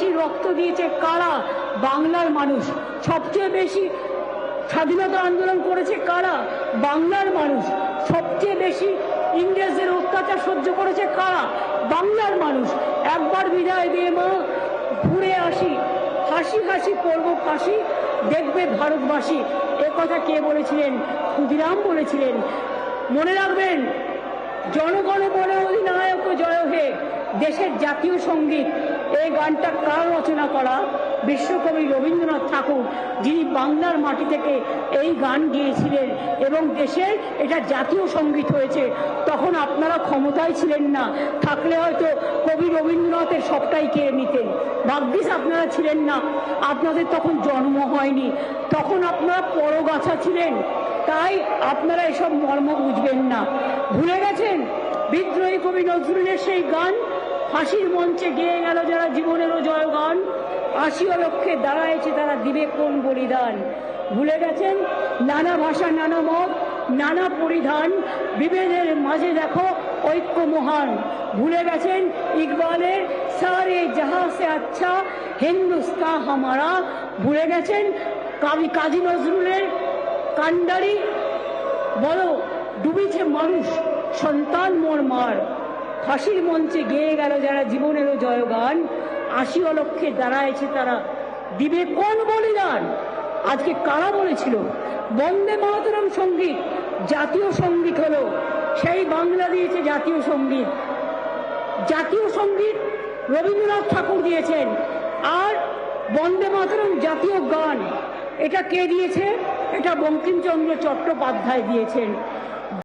বেশি রক্ত দিয়েছে কারা? বাংলার মানুষ। সবচেয়ে বেশি স্বাধীনতা আন্দোলন করেছে কারা? বাংলার মানুষ। সবচেয়ে বেশি ইংরেজদের অত্যাচার সহ্য করেছে কারা? বাংলার মানুষ। একবার বিদায় দিয়ে মা, ঘুরে আসি। হাসি হাসি করব ফাঁসি, দেখবে ভারতবাসী। এ কথা কে বলেছিলেন? ক্ষুদিরাম বলেছিলেন। মনে রাখবেন, জনগণ বলে অধিনায়ক জয় হে দেশের জাতীয় সংগীত এই গানটা কার রচনা করা? বিশ্বকবি রবীন্দ্রনাথ ঠাকুর, যিনি বাংলার মাটি থেকে এই গান গিয়েছিলেন এবং দেশের এটা জাতীয় সংগীত হয়েছে, তখন আপনারা ক্ষমতায় ছিলেন না। থাকলে হয়তো কবি রবীন্দ্রনাথের সবটাই কেড়ে নিতেন। ভাগ্যিস আপনারা ছিলেন না। আপনাদের তখন জন্ম হয়নি। তখন আপনারা পরগাছা ছিলেন। তাই আপনারা এসব মর্ম বুঝবেন না। ভুলে গেছেন? বিদ্রোহী কবি নজরুলের সেই গান ফাঁসির মঞ্চে গেয়ে গেল যারা জীবনেরও জয় গান আশিও লক্ষ্যে দাঁড়ায়ছে তারা দিবে কোন বলিদান। ভুলে গেছেন? নানা ভাষা, নানা মত, নানা পরিধান। বিভেদের মাঝে দেখো ঐক্য মহান। ভুলে গেছেন? ইকবালের, সারে জাহা সে আচ্ছা হিন্দুস্তা হামারা। ভুলে গেছেন? কবি, কাজী নজরুলের কান্ডারি বলো, ডুবেছে মানুষ, সন্তান মোর মার। ফাঁসির মঞ্চে গেয়ে গেল যারা জীবনেরও জয়গান। আশি অলক্ষে দাঁড়ায়ছে তারা। দিবে কোন বলিদান? আজকে কারা বলেছিল? বন্দে মাতরম সংগীত, জাতীয় সংগীত হলো। সেই বাংলা দিয়েছে জাতীয় সংগীত। জাতীয় সংগীত রবীন্দ্রনাথ ঠাকুর দিয়েছেন। আর বন্দে মাতরম জাতীয় গান, এটা কে দিয়েছে? এটা বঙ্কিমচন্দ্র চট্টোপাধ্যায় দিয়েছেন।